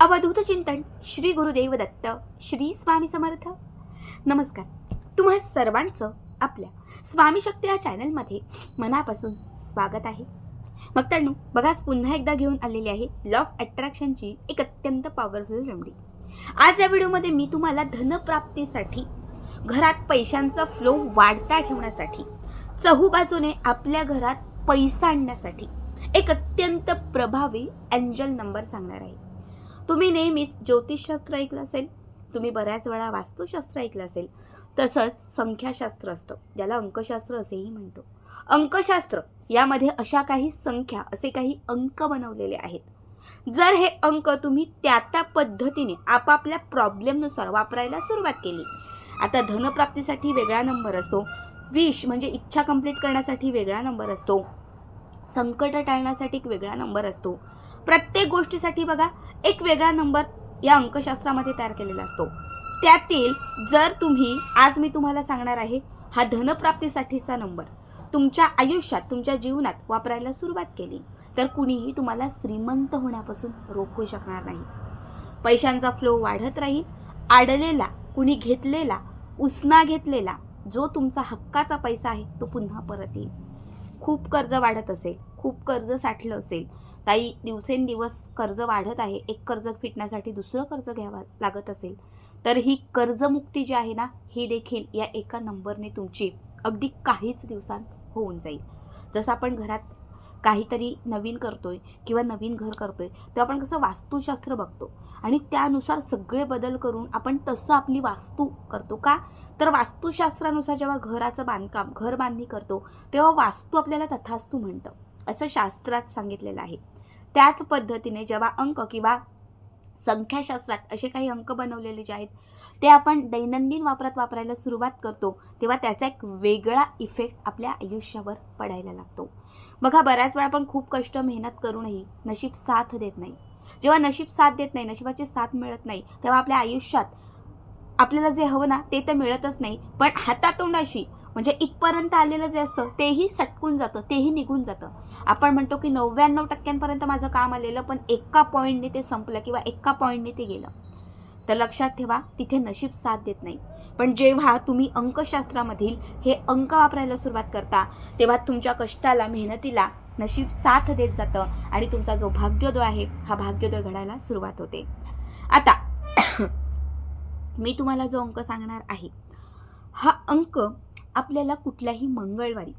अवधूत चिंतन श्री गुरुदेव दत्त श्री स्वामी समर्थ. नमस्कार. तुम्हा सर्वांचं आपल्या स्वामी शक्ती या चॅनलमध्ये मनापासून स्वागत आहे. मग तर बघाच पुन्हा एकदा घेऊन आलेली आहे लॉ ऑफ अट्रॅक्शनची एक अत्यंत पॉवरफुल रेमडी आज या व्हिडिओमध्ये मी तुम्हाला धनप्राप्तीसाठी घरात पैशांचा फ्लो वाढता ठेवण्यासाठी चहूबाजूने आपल्या घरात पैसा आणण्यासाठी एक अत्यंत प्रभावी एंजल नंबर सांगणार आहे. तुम्ही नेहमीच ज्योतिषशास्त्र ऐकलं असेल तुम्ही बऱ्याच वेळा वास्तुशास्त्र ऐकलं असेल तसंच संख्याशास्त्र असतं ज्याला अंकशास्त्र असेही म्हणतो. अंकशास्त्र यामध्ये अशा काही संख्या असे काही अंक बनवलेले आहेत. जर हे अंक तुम्ही त्या त्या पद्धतीने आपापल्या प्रॉब्लेमनुसार वापरायला सुरुवात केली. आता धनप्राप्तीसाठी वेगळा नंबर असतो विश म्हणजे इच्छा कंप्लीट करण्यासाठी वेगळा नंबर असतो संकट टाळण्यासाठी एक वेगळा नंबर असतो प्रत्येक गोष्टीसाठी बघा एक वेगळा नंबर या अंकशास्त्रामध्ये तयार केलेला असतो. त्यातील जर तुम्ही आज मी तुम्हाला सांगणार आहे हा धनप्राप्तीसाठीचा नंबर तुमच्या आयुष्यात तुमच्या जीवनात वापरायला सुरुवात केली तर कुणीही तुम्हाला श्रीमंत होण्यापासून रोखू शकणार नाही. पैशांचा फ्लो वाढत राहील आडलेला कुणी घेतलेला उसना घेतलेला जो तुमचा हक्काचा पैसा आहे तो पुन्हा परत येईल. खूप कर्ज वाढत असेल खूप कर्ज साठलं असेल ताई दिवसेंदिवस कर्ज वाढत आहे. एक कर्ज फिटण्यासाठी दुसरं कर्ज घ्यावं लागत असेल तर ही कर्जमुक्ती जी आहे ना ही देखील या एका नंबरने तुमची अगदी काहीच दिवसांत होऊन जाईल. जसं आपण घरात काहीतरी नवीन करतोय किंवा नवीन घर करतोय तेव्हा आपण कसं वास्तुशास्त्र बघतो. आणि त्यानुसार सगळे बदल करून आपण तसं आपली वास्तू करतो का? तर वास्तुशास्त्रानुसार जेव्हा घराचं बांधकाम घर बांधणी करतो तेव्हा वास्तू आपल्याला तथास्तू म्हणतं. असं शास्त्रात सांगितलेलं आहे. त्याच पद्धतीने जेव्हा अंक किंवा संख्याशास्त्रात असे काही अंक बनवलेले जे आहेत ते आपण दैनंदिन वापरात वापरायला सुरुवात करतो तेव्हा त्याचा एक वेगळा इफेक्ट आपल्या आयुष्यावर पडायला लागतो. बघा बऱ्याच वेळा आपण खूप कष्ट मेहनत करूनही नशीब साथ देत नाही. जेव्हा नशीब साथ देत नाही नशिबाची साथ मिळत नाही तेव्हा आपल्या आयुष्यात आपल्याला जे हवं ना ते तर मिळतच नाही पण हातातोंडाशी म्हणजे इथपर्यंत आलेलं जे असतं तेही सटकून जातं तेही निघून जातं. आपण म्हणतो की नव्याण्णव टक्क्यांपर्यंत माझं काम आलेलं पण एका पॉईंटने ते संपलं किंवा एका पॉईंटने ते गेलं. तर लक्षात ठेवा तिथे नशीब साथ देत नाही. पण जेव्हा तुम्ही अंकशास्त्रामधील हे अंक वापरायला सुरुवात करता तेव्हा तुमच्या कष्टाला मेहनतीला नशीब साथ देत जातं आणि तुमचा जो भाग्योदय आहे हा भाग्योदय घडायला सुरुवात होते. आता मी तुम्हाला जो अंक सांगणार आहे हा अंक आपल्याला कुठल्याही मंगळवारी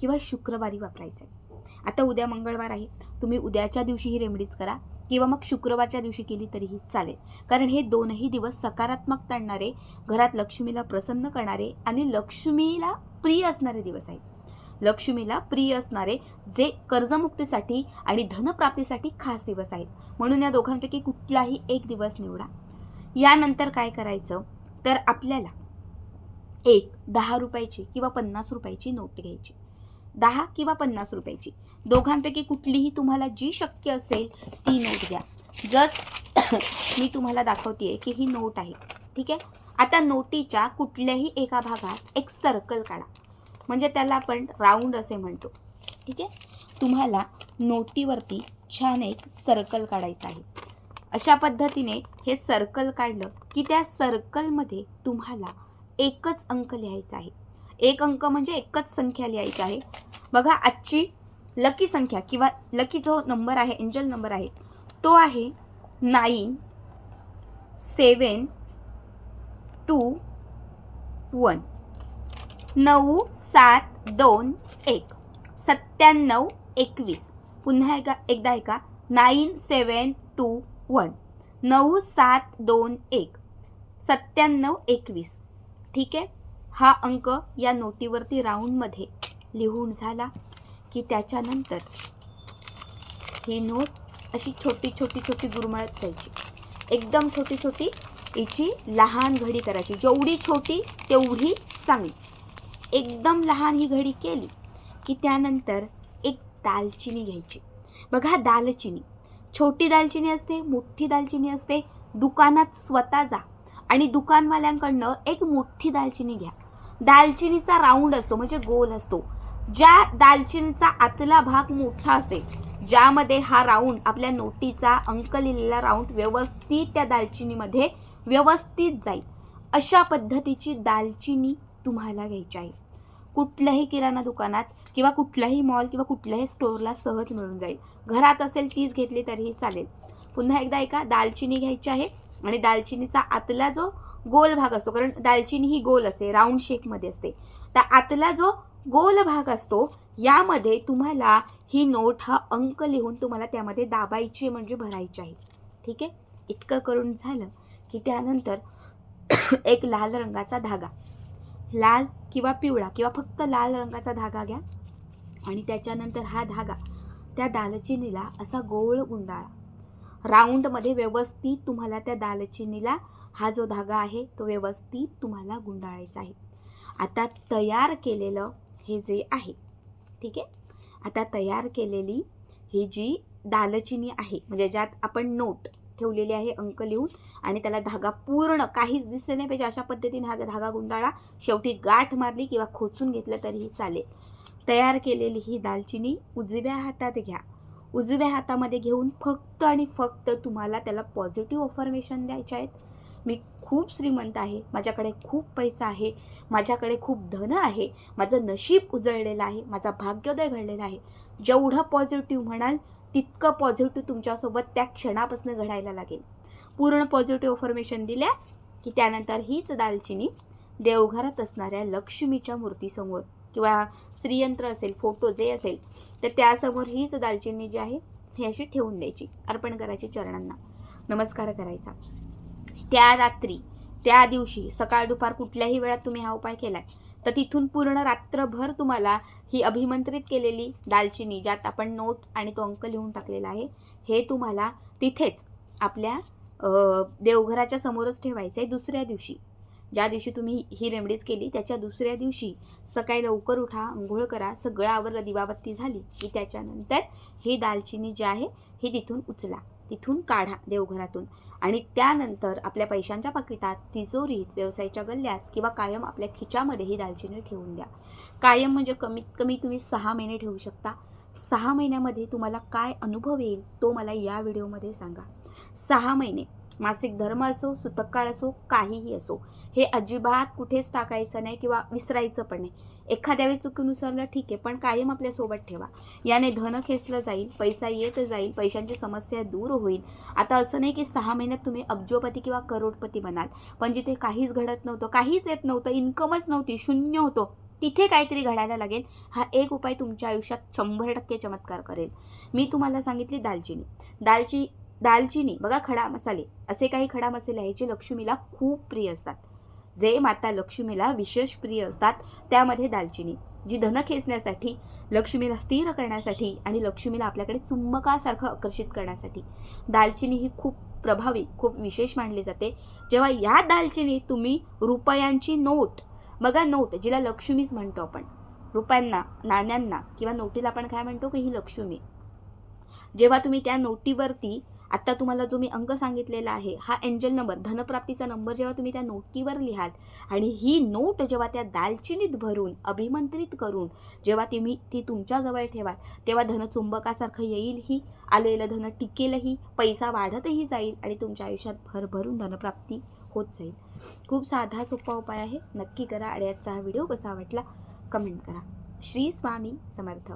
किंवा शुक्रवारी वापरायचं आहे आता उद्या मंगळवार आहे. तुम्ही उद्याच्या दिवशी ही रेमडीज करा किंवा मग शुक्रवारच्या दिवशी केली तरीही चालेल. कारण हे दोनही दिवस सकारात्मक ताणणारे घरात लक्ष्मीला प्रसन्न करणारे आणि लक्ष्मीला प्रिय असणारे दिवस आहेत. लक्ष्मीला प्रिय असणारे जे कर्जमुक्तीसाठी आणि धनप्राप्तीसाठी खास दिवस आहेत. म्हणून या दोघांपैकी कुठलाही एक दिवस निवडा. यानंतर काय करायचं? तर आपल्याला एक दहा रुपयाची किंवा पन्नास रुपयाची नोट घ्यायची. दहा किंवा पन्नास रुपयाची. दोघांपैकी कुठलीही तुम्हाला जी शक्य असेल ती नोट घ्या. जस्ट मी तुम्हाला दाखवते की ही नोट आहे. ठीक आहे? आता नोटीच्या कुठल्याही एका भागात एक सर्कल काढा. म्हणजे त्याला आपण राऊंड असे म्हणतो. ठीक आहे? तुम्हाला नोटीवरती छान एक सर्कल काढायचं आहे. अशा पद्धतीने हे सर्कल काढलं की त्या सर्कलमध्ये तुम्हाला एकच अंक लिहायचा आहे. एक अंक म्हणजे एकच संख्या लिहायची आहे. बघा आजची लकी संख्या किंवा लकी जो नंबर आहे एंजल नंबर आहे तो आहे नाईन सेवन टू वन नऊ सात दोन एक. सत्त्याण्णव एकवीस. पुन्हा एका एकदा ऐका. नाईन सेवन टू वन नऊ सात दोन एक. सत्त्याण्णव एकवीस. ठीक आहे? हा अंक या नोटीवरती राऊंडमध्ये लिहून झाला की त्याच्यानंतर ही नोट अशी छोटी छोटी छोटी गुरमळत जायची एकदम छोटी छोटी हिची लहान घडी करायची. जेवढी छोटी तेवढी चांगली. एकदम लहान ही घडी केली की त्यानंतर एक दालचिनी घ्यायची. बघा दालचिनी. छोटी दालचिनी असते मोठी दालचिनी असते दुकानात स्वतः जा. आणि दुकानवाल्यांकडनं एक मोठी दालचिनी घ्या. दालचिनीचा राऊंड असतो म्हणजे गोल असतो. ज्या दालचिनीचा आतला भाग मोठा असेल ज्यामध्ये हा राऊंड आपल्या नोटीचा अंक लिहिलेला राऊंड व्यवस्थित त्या दालचिनीमध्ये व्यवस्थित जाईल. अशा पद्धतीची दालचिनी तुम्हाला घ्यायची आहे. कुठल्याही किराणा दुकानात किंवा कुठल्याही मॉल किंवा कुठल्याही स्टोअरला सहज मिळून जाईल. घरात असेल तीच घेतली तरीही चालेल. पुन्हा एकदा एका दालचिनी घ्यायची आहे. आणि दालचिनीचा आतला जो गोल भाग असतो कारण दालचिनी ही गोल असते राऊंड शेपमध्ये असते. तर आतला जो गोल भाग असतो यामध्ये तुम्हाला ही नोट हा अंक लिहून तुम्हाला त्यामध्ये दाबायची म्हणजे भरायची आहे. ठीक आहे? इतकं करून झालं की त्यानंतर एक लाल रंगाचा धागा. लाल किंवा पिवळा किंवा फक्त लाल रंगाचा धागा घ्या. आणि त्याच्यानंतर हा धागा त्या दालचिनीला असा गोळ गुंडाळा. राऊंडमध्ये व्यवस्थित तुम्हाला त्या दालचिनीला हा जो धागा आहे तो व्यवस्थित तुम्हाला गुंडाळायचा आहे. आता तयार केलेलं हे जे आहे ठीक आहे? आता तयार केलेली ही जी दालचिनी आहे म्हणजे ज्यात आपण नोट ठेवलेली आहे अंक लिहून आणि त्याला धागा पूर्ण काहीच दिसले नाही पाहिजे अशा पद्धतीने हा धागा गुंडाळा शेवटी गाठ मारली किंवा खोचून घेतलं तरीही चालेल. तयार केलेली ही दालचिनी उजव्या हातात घ्या. उजव्या हातामध्ये घेऊन फक्त आणि फक्त तुम्हाला त्याला पॉझिटिव्ह ऑफर्मेशन द्यायचे आहेत. मी खूप श्रीमंत आहे. माझ्याकडे खूप पैसा आहे. माझ्याकडे खूप धन आहे. माझं नशीब उजळलेलं आहे. माझा भाग्योदय घडलेला आहे. जेवढं पॉझिटिव्ह म्हणाल तितकं पॉझिटिव्ह तुमच्यासोबत त्या क्षणापासून घडायला लागेल. पूर्ण पॉझिटिव्ह ऑफर्मेशन दिल्या की त्यानंतर हीच दालचिनी देवघरात असणाऱ्या लक्ष्मीच्या मूर्तीसमोर. किंवा श्रीयंत्र असेल फोटो जे असेल तर त्यासमोर हीच दालचिनी जी आहे ही अशी ठेवून द्यायची अर्पण करायची चरणांना. नमस्कार करायचा. त्या रात्री त्या दिवशी सकाळ दुपार कुठल्याही वेळात तुम्ही हा उपाय केलाय तर तिथून पूर्ण रात्रभर तुम्हाला ही अभिमंत्रित केलेली दालचिनी ज्यात आपण नोट आणि तो अंक लिहून टाकलेला आहे हे तुम्हाला तिथेच आपल्या देवघराच्या समोरच ठेवायचं आहे दुसऱ्या दिवशी. ज्या दिवशी तुम्ही ही रेमडीज केली त्याच्या दुसऱ्या दिवशी सकाळी लवकर उठा आंघोळ करा सगळं आवरलं दिवाबत्ती झाली की त्याच्यानंतर ही दालचिनी जी आहे ही तिथून उचला तिथून काढा देवघरातून. आणि त्यानंतर आपल्या पैशांच्या पाकिटात तिजोरीत व्यवसायाच्या गल्ल्यात किंवा कायम आपल्या खिच्यामध्ये ही दालचिनी ठेवून द्या. कायम म्हणजे कमीत कमी तुम्ही सहा महिने ठेवू शकता. सहा महिन्यामध्ये तुम्हाला काय अनुभव येईल तो मला या व्हिडिओमध्ये सांगा. सहा महिने. मासिक धर्म असो सुतक काळ असो काहीही असो हे अजिबात कुठेच टाकायचं नाही किंवा विसरायचं पण नाही. एखाद्या वेळी चुकून विसरलं ठीक आहे पण कायम आपल्यासोबत ठेवा. याने धन खेचलं जाईल पैसा येत जाईल पैशांची समस्या दूर होईल. आता असं नाही की सहा महिन्यात तुम्ही अब्जोपती किंवा करोडपती बनाल पण जिथे काहीच घडत नव्हतं काहीच येत नव्हतं इन्कमच नव्हती शून्य होतो तिथे काहीतरी घडायला लागेल. हा एक उपाय तुमच्या आयुष्यात शंभर टक्के चमत्कार करेल. मी तुम्हाला सांगितली दालचिनी. दालची दालचिनी बघा खडा मसाले असे काही खडा मसाले आहे जे लक्ष्मीला खूप प्रिय असतात. जे माता लक्ष्मीला विशेष प्रिय असतात त्यामध्ये दालचिनी जी धन खेचण्यासाठी लक्ष्मीला स्थिर करण्यासाठी आणि लक्ष्मीला आपल्याकडे चुंबकासारखं आकर्षित करण्यासाठी. दालचिनी ही खूप प्रभावी खूप विशेष मानली जाते. जेव्हा या दालचिनी तुम्ही रुपयांची नोट बघा नोट जिला लक्ष्मीच म्हणतो आपण. रुपयांना नाण्यांना किंवा नोटीला आपण काय म्हणतो की ही लक्ष्मी. जेव्हा तुम्ही त्या नोटीवरती आत्ता तुम्हाला जो मी अंक सांगितलेला आहे हा एंजल नंबर धनप्राप्तीचा नंबर जेव्हा तुम्ही त्या नोटकीवर लिहाल आणि ही नोट जेव्हा त्या दालचिनीत भरून अभिमंत्रित करून जेव्हा तुम्ही ती तुमच्याजवळ ठेवाल तेव्हा धन चुंबकासारखं येईलही आलेलं धन टिकेलही पैसा वाढतही जाईल आणि तुमच्या आयुष्यात भरभरून धनप्राप्ती होत जाईल. खूप साधा सोपा उपाय आहे. नक्की करा आणि आजचा हा व्हिडिओ कसा वाटला कमेंट करा. श्री स्वामी समर्थ.